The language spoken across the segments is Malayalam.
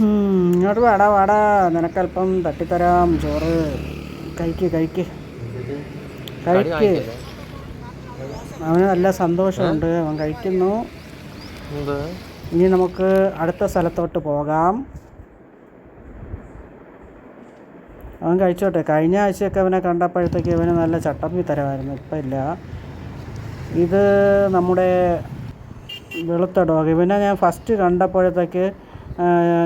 ഇങ്ങോട്ട് വാടാ വാടാ. നിനക്കല്പം തട്ടിത്തരാം. ചോറ്. കഴിക്ക് കഴിക്ക്. കഴിക്ക്. അവന് നല്ല സന്തോഷമുണ്ട്. അവൻ കഴിക്കുന്നു. ഇനി നമുക്ക് അടുത്ത സ്ഥലത്തോട്ട് പോകാം. അവൻ കഴിച്ചോട്ടെ. കഴിഞ്ഞ ആഴ്ചയൊക്കെ അവനെ കണ്ടപ്പോഴത്തേക്ക് അവന് നല്ല ചട്ടമ്പി തരമായിരുന്നു. ഇപ്പം ഇല്ല. ഇത് നമ്മുടെ വെളുത്ത ഡോഗ്. ഇവനെ ഞാൻ ഫസ്റ്റ് കണ്ടപ്പോഴത്തേക്ക്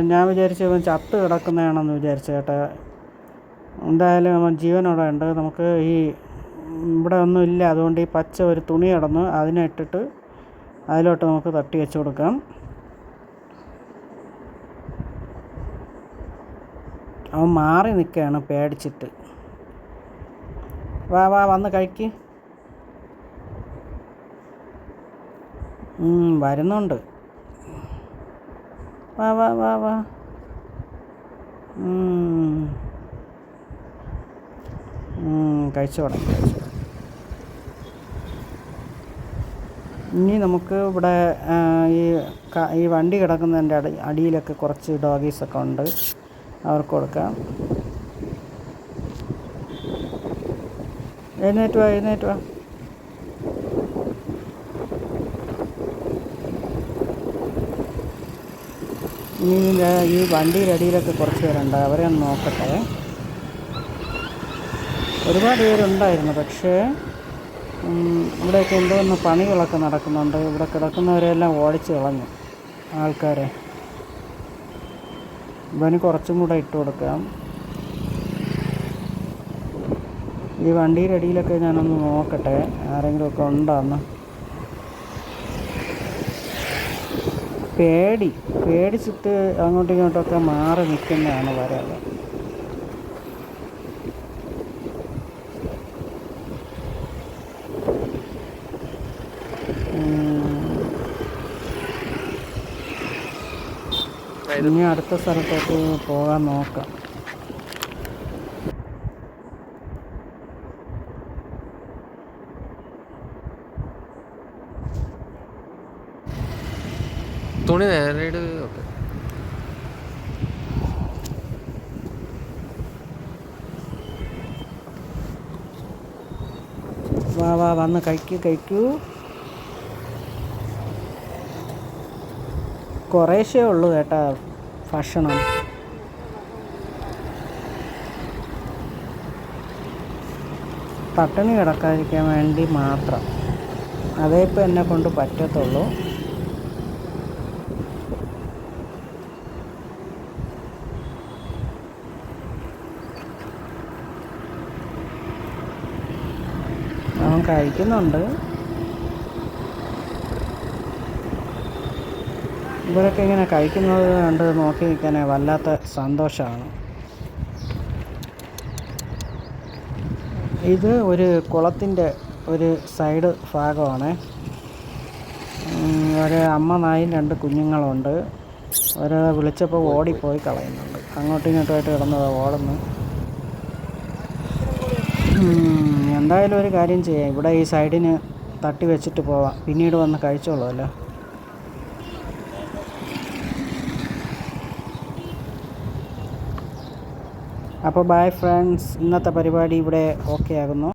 ഞാൻ വിചാരിച്ചു ഇവൻ ചത്ത് കിടക്കുന്നതാണെന്ന് വിചാരിച്ചു കേട്ടോ. എന്തായാലും അവൻ ജീവനോടെ ഉണ്ട്. നമുക്ക് ഈ ഇവിടെ ഒന്നും ഇല്ല. അതുകൊണ്ട് ഈ പച്ച ഒരു തുണി കിടന്ന് അതിനെ ഇട്ടിട്ട് അതിലോട്ട് നമുക്ക് തട്ടി വെച്ച് കൊടുക്കാം. അവൻ മാറി നിൽക്കുകയാണ് പേടിച്ചിട്ട്. വാ വാ വന്ന് കഴിക്ക്. വരുന്നുണ്ട്. വാ വാ വാ വാ. കഴിച്ചു കഴിച്ചോടാം ഇനി നമുക്ക് ഇവിടെ ഈ ഈ വണ്ടി കിടക്കുന്നതിന്റെ അടി അടിയിലൊക്കെ കുറച്ച് ഡോഗീസൊക്കെ ഉണ്ട്. അവർക്ക് കൊടുക്കാം. എഴുന്നേറ്റ് വാ എഴുന്നേറ്റ് വാ. ഇനി ഈ വണ്ടിയുടെ അടിയിലൊക്കെ കുറച്ച് പേരുണ്ട്. അവരെ ഒന്ന് നോക്കട്ടെ. ഒരുപാട് പേരുണ്ടായിരുന്നു. പക്ഷേ ഇവിടെയൊക്കെ എന്തോന്ന് പണികളൊക്കെ നടക്കുന്നുണ്ട്. ഇവിടെ കിടക്കുന്നവരെല്ലാം ഓടിച്ച് കളഞ്ഞു. ആൾക്കാരെ. ഇവന് കുറച്ചും കൂടെ ഇട്ട് കൊടുക്കാം. ഈ വണ്ടിയുടെ അടിയിലൊക്കെ ഞാനൊന്ന് നോക്കട്ടെ. ആരെങ്കിലുമൊക്കെ ഉണ്ടോന്ന് പേടി പേടിച്ചിട്ട് അങ്ങോട്ടും ഇങ്ങോട്ടൊക്കെ മാറി നിൽക്കുന്നതാണ് വരവ്. ഇനി അടുത്ത സ്ഥലത്തോട്ട് പോകാൻ നോക്കാം. തുണി നേരെ ഓക്കെ വാ വാ വന്ന് കഴിക്കൂ കഴിക്കൂ. കുറേശ്ശേ ഉള്ളൂ കേട്ടാ ഭക്ഷണം. പട്ടിണി കിടക്കാതിരിക്കാൻ വേണ്ടി മാത്രം. അതേ ഇപ്പം എന്നെ കൊണ്ട് പറ്റത്തുള്ളൂ. അവൻ കഴിക്കുന്നുണ്ട്. ഇവരൊക്കെ ഇങ്ങനെ കഴിക്കുന്നത് കണ്ട് നോക്കി നിൽക്കാൻ വല്ലാത്ത സന്തോഷമാണ്. ഇത് ഒരു കുളത്തിന്റെ ഒരു സൈഡ് ഭാഗമാണ്. ഒരു അമ്മ നായും രണ്ട് കുഞ്ഞുങ്ങളുണ്ട്. ഒരാളെ വിളിച്ചപ്പോൾ ഓടിപ്പോയി കളയുന്നുണ്ട്. അങ്ങോട്ടും ഇങ്ങോട്ടുമായിട്ട് കിടന്നത് ഓടുന്നു എന്തായാലും ഒരു കാര്യം ചെയ്യാം. ഇവിടെ ഈ സൈഡിന് തട്ടി വെച്ചിട്ട് പോവാം. പിന്നീട് വന്ന് കഴിച്ചോളൂ അല്ലേ അപ്പോൾ ബൈ ഫ്രണ്ട്സ്. ഇന്നത്തെ പരിപാടി ഇവിടെ ഓക്കെ ആകുന്നു.